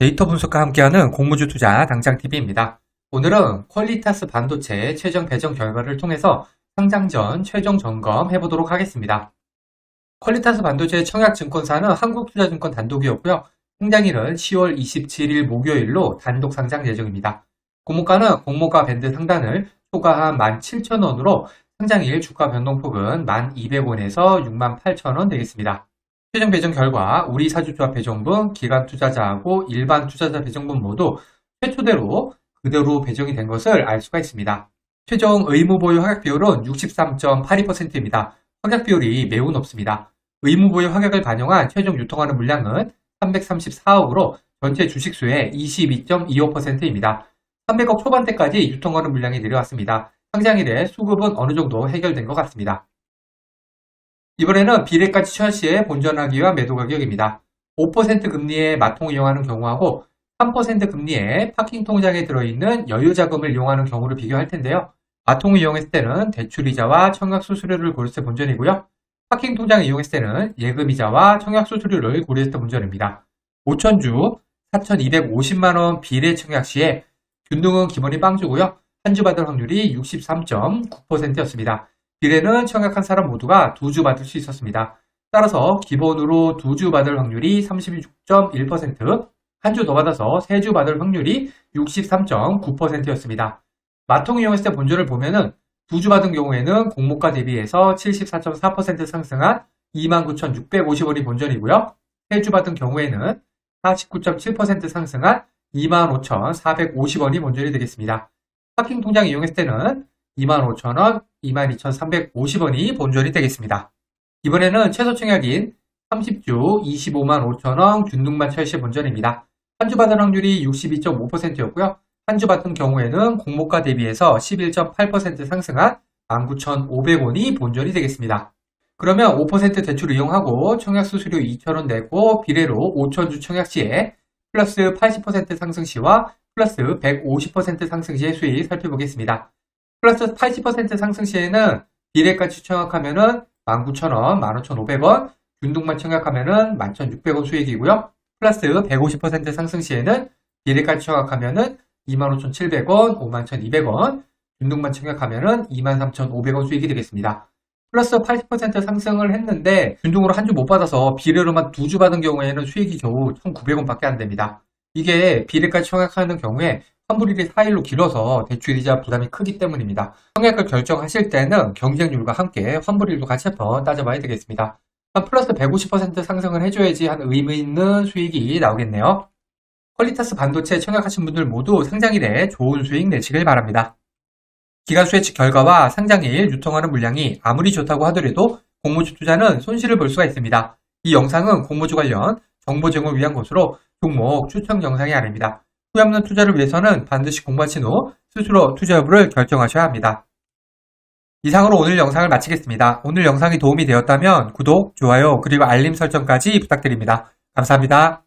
데이터 분석과 함께하는 공무주 투자 당장TV입니다. 오늘은 퀄리타스 반도체 최종 배정 결과를 통해서 상장 전 최종 점검 해 보도록 하겠습니다. 퀄리타스 반도체 청약증권사는 한국투자증권 단독이었고요. 상장일은 10월 27일 목요일로 단독 상장 예정입니다. 공모가는 공모가 밴드 상단을 초과한 17,000원으로 상장일 주가 변동폭은 1,200원에서 68,000원 되겠습니다. 최종 배정 결과 우리 사주조합 배정분, 기관 투자자하고 일반 투자자 배정분 모두 최초대로 그대로 배정이 된 것을 알 수가 있습니다. 최종 의무 보유 확약 비율은 63.82%입니다. 확약 비율이 매우 높습니다. 의무 보유 확약을 반영한 최종 유통하는 물량은 334억으로 전체 주식수의 22.25%입니다. 300억 초반대까지 유통하는 물량이 내려왔습니다. 상장일에 수급은 어느 정도 해결된 것 같습니다. 이번에는 처할 시에 본전하기와 매도 가격입니다. 5% 금리의 마통을 이용하는 경우하고 3% 금리의 파킹 통장에 들어있는 여유 자금을 이용하는 경우를 비교할 텐데요. 마통을 이용했을 때는 대출이자와 청약 수수료를 고렸을 때 본전이고요. 파킹 통장을 이용했을 때는 예금이자와 청약 수수료를 고렸을 때 본전입니다. 5천주 4,250만원 비례 청약 시에 균등은 기본이 빵주고요. 한 주 받을 확률이 63.9%였습니다. 비례는 청약한 사람 모두가 두 주 받을 수 있었습니다. 따라서 기본으로 두 주 받을 확률이 36.1%, 한 주 더 받아서 세 주 받을 확률이 63.9%였습니다. 마통 이용했을 때 본전을 보면은 두 주 받은 경우에는 공모가 대비해서 74.4% 상승한 29,650원이 본전이고요. 세 주 받은 경우에는 49.7% 상승한 25,450원이 본전이 되겠습니다. 파킹 통장 이용했을 때는 25,000원, 22,350원이 본전이 되겠습니다. 이번에는 최소 청약인 30주 25만 5천원 균등만 철시 본전입니다. 한 주 받은 확률이 62.5%였고요. 한 주 받은 경우에는 공모가 대비해서 11.8% 상승한 19,500원이 본전이 되겠습니다. 그러면 5% 대출 이용하고 청약 수수료 2,000원 내고 비례로 5,000주 청약 시에 플러스 80% 상승 시와 플러스 150% 상승 시의 수익 살펴보겠습니다. 플러스 80% 상승 시에는 비례가치 청약하면은 19,000원, 15,500원, 균등만 청약하면은 11,600원 수익이고요. 플러스 150% 상승 시에는 비례가치 청약하면은 25,700원, 51,200원, 균등만 청약하면은 23,500원 수익이 되겠습니다. 플러스 80% 상승을 했는데 균등으로 한 주 못 받아서 비례로만 두 주 받은 경우에는 수익이 겨우 1,900원밖에 안 됩니다. 이게 비례까지 청약하는 경우에 환불일이 4일로 길어서 대출이자 부담이 크기 때문입니다. 청약을 결정하실 때는 경쟁률과 함께 환불일도 같이 한번 따져봐야 되겠습니다. 한 플러스 150% 상승을 해줘야지 한 의미 있는 수익이 나오겠네요. 퀄리타스 반도체 청약하신 분들 모두 상장일에 좋은 수익 내시길 바랍니다. 기간수 예측 결과와 상장일 유통하는 물량이 아무리 좋다고 하더라도 공모주 투자는 손실을 볼 수가 있습니다. 이 영상은 공모주 관련 정보 제공을 위한 것으로 종목 추천 영상이 아닙니다. 후회 없는 투자를 위해서는 반드시 공부하신 후 스스로 투자 여부를 결정하셔야 합니다. 이상으로 오늘 영상을 마치겠습니다. 오늘 영상이 도움이 되었다면 구독, 좋아요, 그리고 알림 설정까지 부탁드립니다. 감사합니다.